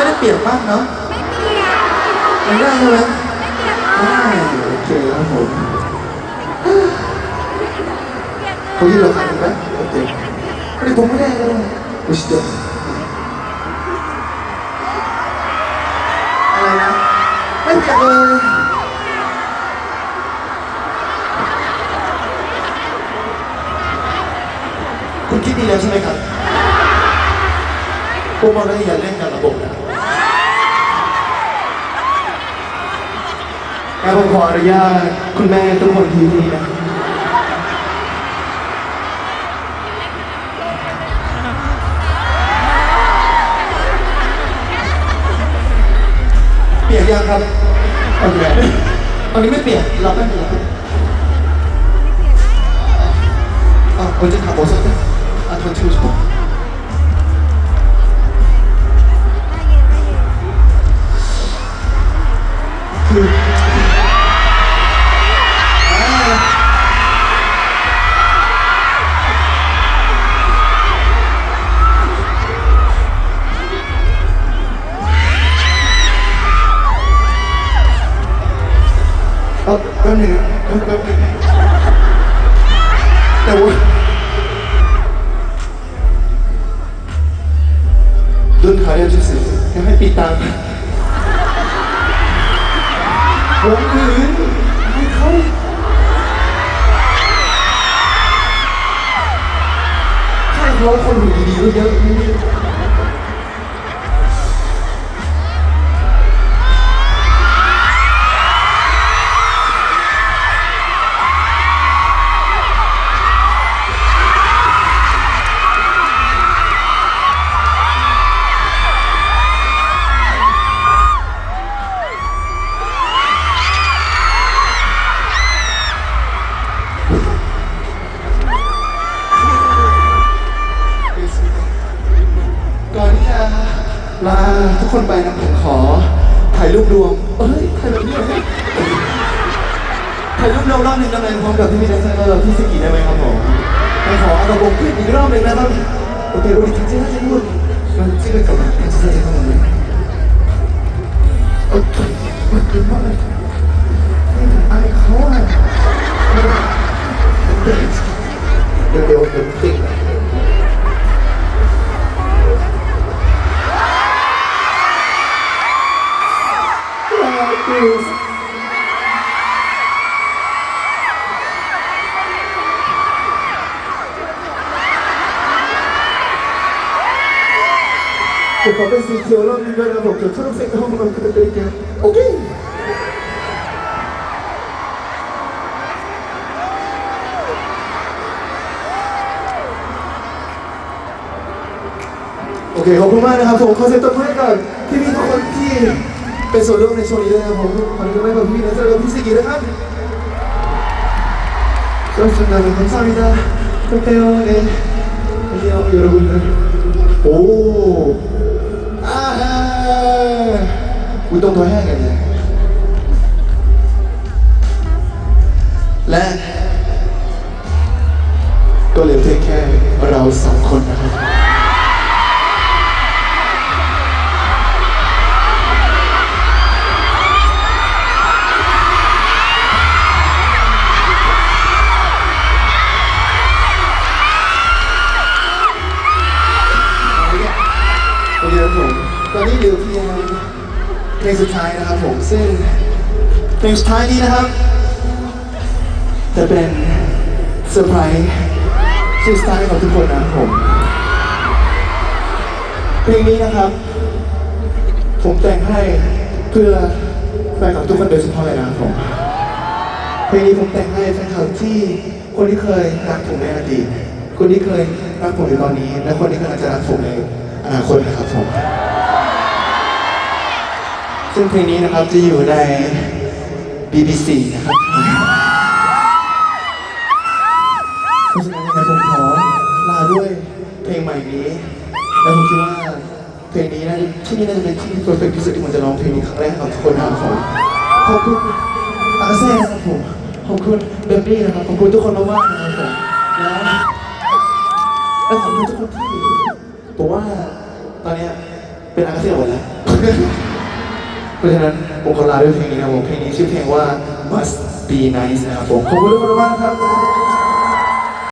ไม่ได้เปลี่ยนมากเนาะไม่เปลี่ยนไม่ได้ใช่ไหมไม่เปลี่ยนได้โอเคครับผมเปลี่ยนเขายืนเราขันไหมโอเคไม่ได้ผมไม่ได้เลยอุชิโตะอะไรนะไม่เปลี่ยนเลยคุณคิดดีแล้วใช่ไหมครับพวกมันเลยอย่าเล่นกับระบบนะ งั้นผมขออนุญาตคุณแม่ทุกคนที่นี้นะเปลี่ยนยังครับโอเคตอนนี้ไม่เปลี่ยนเราไม่เปลี่ยนอะผมจะถามโบสักอะคนชื่อผ เอาแป๊บหนึงแป๊บแป๊บหนึงแต่ว่า눈가려주세요 그냥 햇빛ตามผมอื่นให้เขาใช่เพราะ ลาทุกคนไปนะผมขอ ถ่ายรูปรวม เอ้ยถ่ายรูปรวมไหมถ่ายรูปรวมรอบหนึ่งได้ไหมพร้อมกับพี่มีนักแสดงเราพี่สกีได้ไหมครับผมไปขออากระบอกขึ้นอีกรอบหนึ่งนะครับโอเคโอ้ยจริงเจ้าทั้งหมดมันจะเป็นกับทั้งเจ้าทั้งหมดเลยโอเคมันเป็นมากเลย News เดี๋ยวขอเป็นสีเขียวรอบนี้ด้วยนะผมเดี๋ยวช่วงเซ็ตห้องมันก็จะเป็นกัโอเคโอเคขอบคุณมากนะครับผมขอเสียงตบมือให้กับที่มีทุกคนที่ เป็นส่วนร่วมในช่วงนี้ด้วยนะครับผมขอที่ไม่ขอบพี่นะสำหรับพี่สกินะครับก็สำหรับคำสั่งนี้นะก็เตลเองอเนนี้เราอยู่ระกันะโอ้อ่าฮะอุ้ยตรงตัวแห้งกันเนี่ยและก็เหลือเพียงแค่เราสองคนนะครับ เพลงสุดท้ายนะครับผมซึ่งเพลงสุดท้ายนี้นะครับ จะเป็นเซอร์ไพรส์สุดท้ายของทุกคนนะครับผมเพลงนี้นะครับ ผมแต่งให้เพื่อแฟนคลับทุกคนโดยเฉพาะเลยนะครับผมเพลงนี้ผมแต่งให้แฟนคลับที่คนที่เคยรักผมในอดีตคนที่เคยรักผมในตอนนี้ และคนที่กำลังจะรักผมในอนาคตนะครับผม ซึ่งเพลงนี้นะครับจะอยู่ใน BBC นะครับเพราะฉะนั้นยังไงผมขอลาด้วยเพลงใหม่นี้ และผมคิดว่าเพลงนี้นะที่นี่น่าจะเป็นที่ที่เพอร์เฟกที่สุดที่ผมจะร้องเพลงนี้ครั้งแรกให้กับทุกคนนะครับผมขอบคุณอาเซ่นะครับผมขอบคุณเบบี้นะครับขอบคุณทุกคนมากๆนะครับผมแล้วและขอบคุณทุกคนที่บอกว่าตอนนี้เป็นอากาเซ่หมดแล้ว เพราะฉะนั้นผมขอลาด้วยเพลงนี้นะครับผมเพลงนี้ชื่อเพลงว่า Must Be Nice นะครับผมขอบคุณทุกคนมากครับ